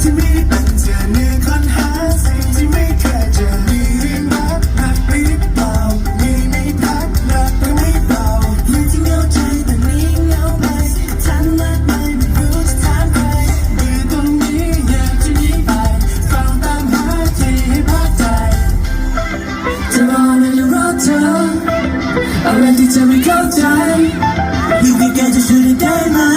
ที่ไม่ได้ตั้งใจในค้นหาสิ่งที่ไม่เคยเจอมีเรื่องรักรักไม่ได้เปล่ามีไม่พักรักไม่เปล่าอยู่ที่เงาใจแต่นี้เงาไปฉันมากไม่รู้จะถามใครอตรงนี้อยากจะหนีไปเฝ้ตามหาที่ให้ใจจะรอในรักเธออะไรที่เธไม่เข้าใจยู่ใกจะช่วยได้ไหม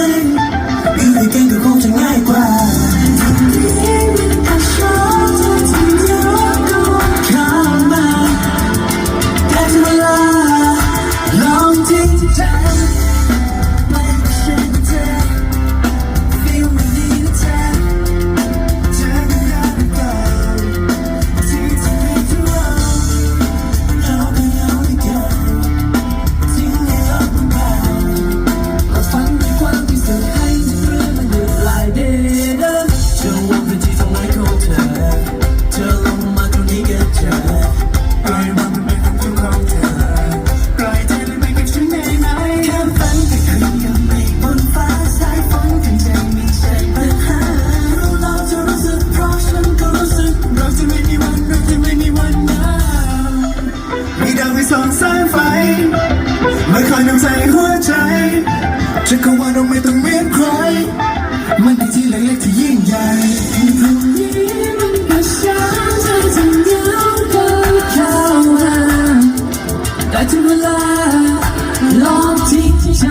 วใจจักรวาลเราไม่ต้องเหมือนใคร มันคือที่เล็กๆที่ยิ่งใหญ่พรุ่งนี้มันก็ช้าเธอจะเหงาก็เข้ามาแต่ถึงเวลาลองทิ้งใจ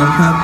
ขอครับ